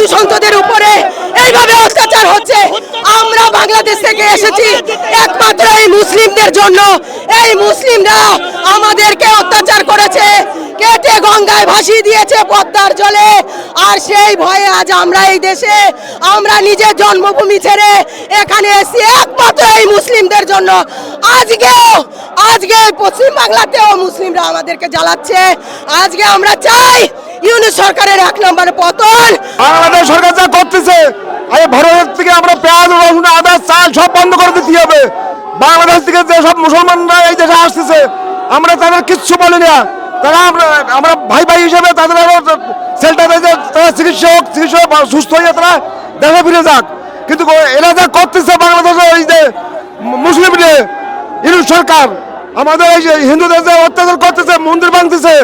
সাধু সন্তদের উপরে এইভাবে অত্যাচার হচ্ছে। আমরা বাংলাদেশ থেকে এসেছি একমাত্র এই মুসলিমদের জন্য। এই মুসলিমরা আমাদেরকে অত্যাচার করেছে। কেটে গঙ্গায় ভাসিয়ে দিয়েছে পদ্মার জলে। আর সেই ভয়ে আজ আমরা এই দেশে, আমরা নিজের জন্মভূমি ছেড়ে এখানে এসেছি একমাত্র এই মুসলিমদের জন্য। আজকেও, আজকে পশ্চিম বাংলাতেও মুসলিমরা আমাদেরকে জ্বালাচ্ছে। আজকে আমরা চাই ইউনিট সরকারের নম্বরে পতন। বাংলাদেশ সরকার যা করতেছে এই ভারতের থেকে আমরা পেঁয়াজ, রসুন, আদা, চাল সব বন্ধ করে দিতে হবে। বাংলাদেশ থেকে যে সব মুসলমানরা এই দেশে আসতেছে, আমরা তাদের কিচ্ছু বলি না। তারা আমরা আমরা ভাই ভাই হিসেবে তাদের সেলটাতে যে তারা চিকিৎসক চিকিৎসক সুস্থ হয়ে তারা দেশে ফিরে যাক। কিন্তু এরা যা করতেছে বাংলাদেশে এই যে মুসলিম ইউনিট সরকার, আমাদের এই যে হিন্দুদের যে অত্যাচার করতেছে, মন্দির ভাঙতেছে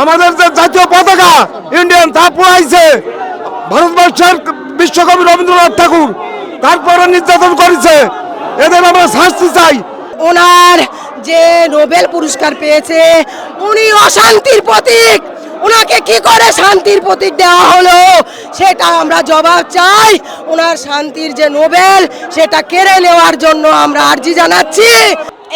আমাদের যে জাতীয় পতাকা ইন্ডিয়ান তা পুরাইছে ভারতবর্ষের বিশ্বকবি রবীন্দ্রনাথ ঠাকুর তারপরে নির্যাতন করেছে। এদের আমরা শাস্তি চাই। ওনার যে নোবেল পুরস্কার পেয়েছে, উনি অশান্তির প্রতীক। ওনাকে কি করে শান্তির প্রতীক দেওয়া হলো, সেটা আমরা জবাব চাই। ওনার শান্তির যে নোবেল, সেটা কেড়ে নেওয়ার জন্য আমরা আর্জি জানাচ্ছি।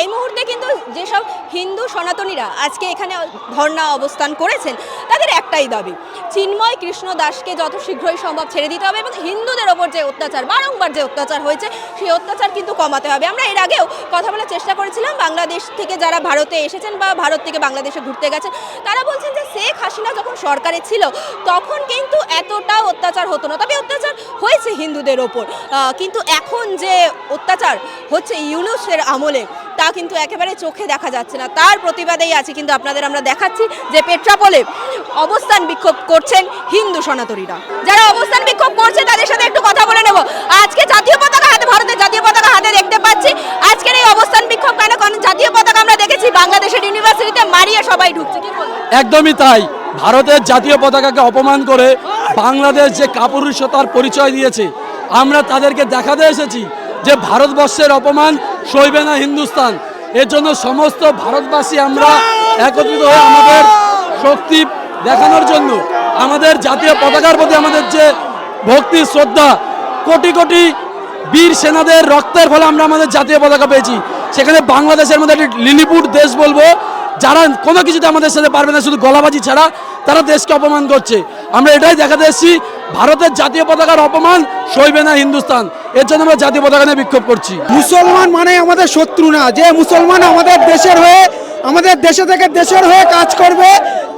এই মুহূর্তে কিন্তু যেসব হিন্দু সনাতনীরা আজকে এখানে ধর্ণা অবস্থান করেছেন, তাদের একটাই দাবি, চিন্ময় কৃষ্ণ দাসকে যত শীঘ্রই সম্ভব ছেড়ে দিতে হবে এবং হিন্দুদের ওপর যে অত্যাচার, বারংবার যে অত্যাচার হয়েছে, সেই অত্যাচার কিন্তু কমাতে হবে। আমরা এর আগেও কথা বলার চেষ্টা করেছিলাম, বাংলাদেশ থেকে যারা ভারতে এসেছেন বা ভারত থেকে বাংলাদেশে ঘুরতে গেছেন, তারা বলছেন যে শেখ হাসিনা যখন সরকারে ছিল, তখন কিন্তু এতটা অত্যাচার হতো না। তবে অত্যাচার হয়েছে হিন্দুদের ওপর। কিন্তু এখন যে অত্যাচার হচ্ছে ইউনুসের আমলে তা কিন্তু একেবারে চোখে দেখা যাচ্ছে না। তার প্রতিবাদেই আছে কিন্তু আপনাদের আমরা দেখাচ্ছি যে পেট্রাপোলে অবস্থান বিক্ষোভ করছেন হিন্দু সনাতনীরা। যারা অবস্থান বিক্ষোভ করছে, তাদের সাথে একটু কথা বলে নেব। আজকে জাতীয় পতাকা হাতে, ভারতের জাতীয় পতাকা হাতে দেখতে পাচ্ছি। আজকের এই অবস্থান বিক্ষোভ কেন কারণ জাতীয় পতাকা আমরা দেখেছি, বাংলাদেশের ইউনিভার্সিটিতে মারিয়ে সবাই ঢুকছে। একদমই তাই। ভারতের জাতীয় পতাকাকে অপমান করে বাংলাদেশ যে কাপুরুষতার পরিচয় দিয়েছে, আমরা তাদেরকে দেখাতে এসেছি। যে ভারতবর্ষের অপমান সইবে না হিন্দুস্তান। এর জন্য সমস্ত ভারতবাসী আমরা একত্রিত হয়ে আমাদের শক্তি দেখানোর জন্য, আমাদের জাতীয় পতাকার প্রতি আমাদের যে ভক্তি, শ্রদ্ধা, কোটি কোটি বীর সেনাদের রক্তের ফলে আমরা আমাদের জাতীয় পতাকা পেয়েছি। সেখানে বাংলাদেশের মধ্যে একটি লিলিপুট দেশ বলব, যারা কোনো কিছুতে আমাদের সাথে পারবে না, শুধু গলাবাজি ছাড়া তারা দেশকে অপমান করছে। আমরা এটাই দেখাতে এসেছি ভারতের জাতীয় পতাকার অপমান সইবে না হিন্দুস্তান। এর জন্য আমরা জাতীয় পতাকা নিয়ে বিক্ষোভ করছি। মুসলমান মানে আমাদের শত্রু না। যে মুসলমান আমাদের দেশের হয়ে, আমাদের দেশে থেকে দেশের হয়ে কাজ করবে,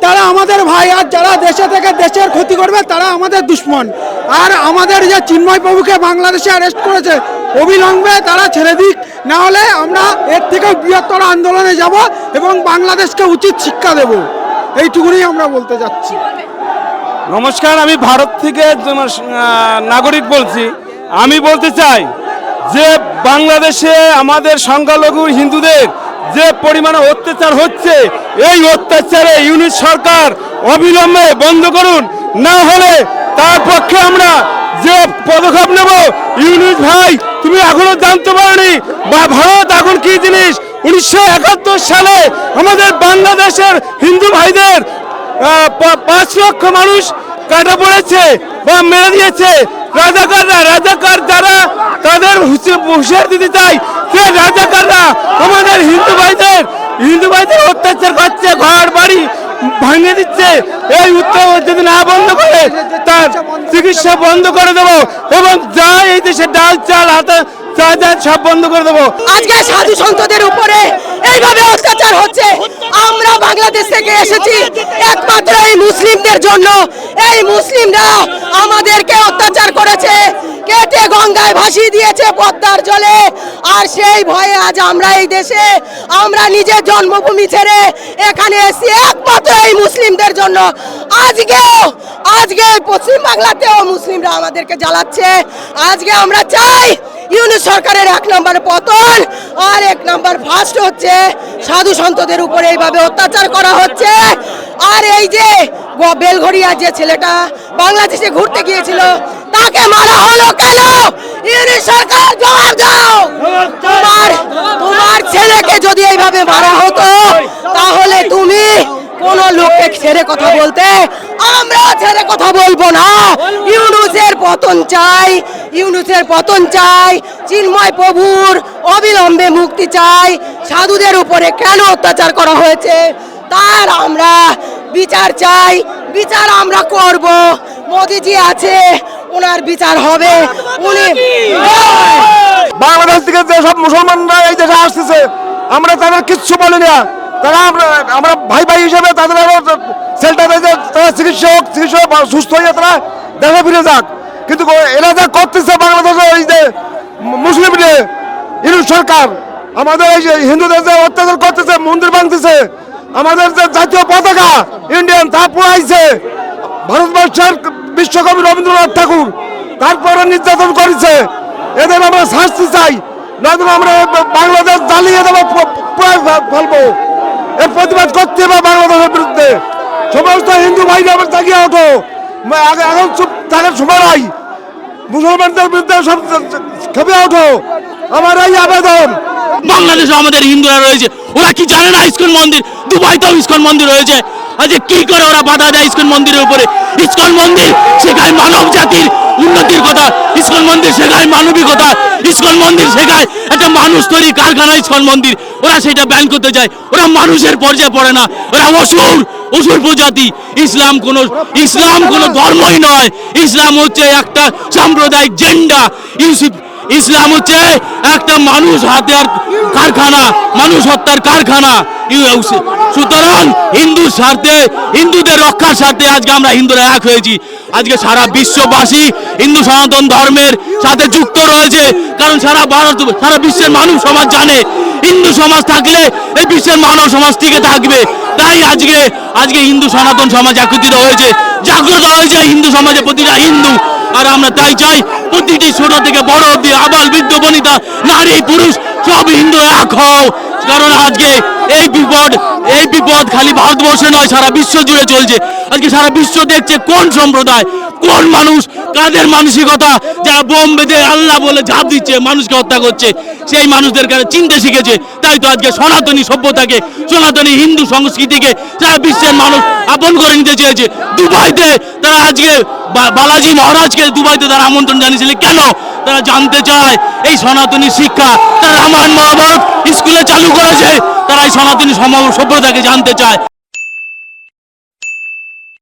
তারা আমাদের ভাই, আর যারা দেশে থেকে দেশের ক্ষতি করবে, তারা আমাদের দুশ্মন। আর আমাদের যে চিন্ময় প্রভুকে বাংলাদেশে অ্যারেস্ট করেছে, অবিলম্বে তারা ছেড়ে দিক। না হলে আমরা এর থেকে বৃহত্তর আন্দোলনে যাব এবং বাংলাদেশকে উচিত শিক্ষা দেব। এইটুকুনি আমরা বলতে যাচ্ছি নমস্কার আমি ভারত থেকে আহ, নাগরিক বলছি। আমি বলতে চাই যে বাংলাদেশে আমাদের সংখ্যালঘু হিন্দুদের যে পরিমাণে অত্যাচার হচ্ছে এই অত্যাচারে ইউনিট সরকার অবিলম্বে বন্ধ করুন। না হলে তার পক্ষে আমরা যে পদক্ষেপ নেব ইউনিট ভাই তুমি এখনও জানতে পারোনি বা ভারত এখন কি জিনিস? উনিশশো একাত্তর সালে আমাদের বাংলাদেশের হিন্দু ভাইদের পাঁচ লক্ষ মানুষ কাটা পড়েছে বা মেরে দিয়েছে। রাজাকাররা, রাজাকার যারা, তাদের হুঁশি- হুঁশিয়ার দিতে চাই। সে রাজাকাররা? আমাদের হিন্দু ভাইদের। হিন্দু ভাইদের অত্যাচার করছে, ঘর, বাড়ি ভাঙিয়ে দিচ্ছে। এই উত্তর যদি না বন্ধ করে, তার চিকিৎসা বন্ধ করে দেবো। এবং যা এই দেশে ডাল, চাল, হাতে যা যা, সব বন্ধ করে দেবো। আজকে সাধু সন্তদের উপরে এইভাবে অত্যাচার হচ্ছে। আমরা বাংলাদেশ থেকে এসেছি একমাত্র এই মুসলিমদের জন্য। এই মুসলিমরা আমাদেরকে অত্যাচার করেছে। কেটে গঙ্গায় ভাসিয়ে দিয়েছে পদ্মার জলে। আর সেই ভয়ে আজ আমরা এই দেশে, আমরা নিজের জন্মভূমি ছেড়ে এখানে এসেছি একমাত্র এই মুসলিমদের জন্য। আজকেও আজকে পশ্চিম বাংলাতেও মুসলিমরা আমাদেরকে জ্বালাচ্ছে। আজকে আমরা চাই ইউনিট সরকারের এক নম্বর পতন আর এক নম্বর ফার্স্ট হচ্ছে সাধু সন্তদের উপরে এইভাবে অত্যাচার করা হচ্ছে। আর এই যে বেলঘড়িয়া যে ছেলেটা বাংলাদেশে ঘুরতে গিয়েছিল, তাকে মারা হলো কেন? ইউনিট সরকার জবাব দাও তোমার তোমার ছেলেকে যদি এইভাবে মারা হতো তাহলে তুমি কোন লোককে ছেড়ে কথা বলতে আমরা ছেড়ে কথা বলব না। ইউনুসের পতন চাই, ইউনুসের পতন চাই, চিন্ময় প্রভুর অবিলম্বে মুক্তি চাই। সাধুদের উপরে কেন অত্যাচার করা হয়েছে? তার আমরা বিচার চাই, বিচার আমরা করব। মোদিজি আছে, ওনার বিচার হবে। উনি বাংলাদেশ থেকে যে সব মুসলমানরা এই দেশে আসতেছে, আমরা তাদের কিচ্ছু বলি না তারা আমরা ভাই ভাই হিসেবে তাদের সেলটারে যে তারা চিকিৎসা হোক চিকিৎসা হোক, সুস্থ হয়ে তারা দেশে ফিরে যাক। কিন্তু এরা যা করতেছে বাংলাদেশে এই যে মুসলিম ইনু সরকার আমাদের এই যে হিন্দুদের যে অত্যাচার করতেছে মন্দির ভাঙতেছে আমাদের যে জাতীয় পতাকা ইন্ডিয়ান তা পুরাইছে ভারতবর্ষের বিশ্বকবি রবীন্দ্রনাথ ঠাকুর তারপরে নির্যাতন করেছে। এদের আমরা শাস্তি চাই নয়তো আমরা বাংলাদেশ জ্বালিয়ে দেবো প- পুরাই ফেলব। এর প্রতিবাদ করতে হবে বাংলাদেশের বিরুদ্ধে। সমস্ত হিন্দু ভাইরা আবার জাগিয়ে ওঠো এখন চুপ থাকার সময় নাই মুসলমানদের বিরুদ্ধে সব খেপে ওঠো আমার এই আবেদন। বাংলাদেশে আমাদের হিন্দুরা রয়েছে। ওরা কি জানে না ইস্কন মন্দির? দুবাইতেও ইস্কন মন্দির রয়েছে। আজকে কি করে ওরা বাধা দেয় ইস্কন মন্দিরের উপরে? ইস্কন মন্দির শেখায় মানব জাতির উন্নতির কথা। ইস্কন মন্দির শেখায় মানবিকতা ইস্কন মন্দির শেখায়। একটা মানুষ তৈরি কারখানায় ছন মন্দির ওরা সেটা ব্যান করতে যায়। ওরা মানুষের পর্যায়ে পড়ে না। ওরা অসুর অসুর প্রজাতি। ইসলাম কোন ইসলাম কোন ধর্মই নয়। ইসলাম হচ্ছে একটা সাম্প্রদায়িক জেন্ডা ইউসিফ ইসলাম হচ্ছে একটা মানুষ হাতিয়ার কারখানা, মানুষ হত্যার কারখানা। সুতরাং হিন্দু স্বার্থে, হিন্দুদের রক্ষার স্বার্থে আজকে আমরা হিন্দুরা এক হয়েছি। আজকে সারা বিশ্ববাসী হিন্দু সনাতন ধর্মের সাথে যুক্ত রয়েছে। কারণ সারা ভারত, সারা বিশ্বের মানুষ সমাজ জানে, হিন্দু সমাজ থাকলে এই বিশ্বের মানব সমাজ টিকে থাকবে। তাই আজকে আজকে হিন্দু সনাতন সমাজ একত্রিত হয়েছে। জাগ্রত হয়েছে হিন্দু সমাজে প্রতিটা হিন্দু আর আমরা তাই চাই প্রতিটি ছোট থেকে বড় অব্দি আবাল বৃদ্ধ, বনিতা, নারী, পুরুষ, সব হিন্দু এক হও। কারণ আজকে এই বিপদ এই বিপদ খালি ভারতবর্ষে নয়, সারা বিশ্ব জুড়ে চলছে। আজকে সারা বিশ্ব দেখছে কোন সম্প্রদায়, কোন মানুষ, কাদের মানসিকতা, যারা বোম বেঁধে আল্লাহ বলে ঝাঁপ দিচ্ছে, মানুষকে হত্যা করছে, সেই মানুষদের কাছে চিনতে শিখেছে। তাই তো আজকে সনাতনী সভ্যতাকে, সনাতনী হিন্দু সংস্কৃতিকে সারা বিশ্বের মানুষ আপন করে নিতে চেয়েছে। দুবাইতে তারা আজকে বালাজি মহারাজকে দুবাইতে তারা আমন্ত্রণ জানিয়েছিল। কেন? তারা জানতে চায়, এই সনাতনী শিক্ষা তারা রামায়ণ মহাভারত স্কুলে চালু করেছে। তারা এই সনাতনী সম্ভব সভ্যতাকে জানতে চায়।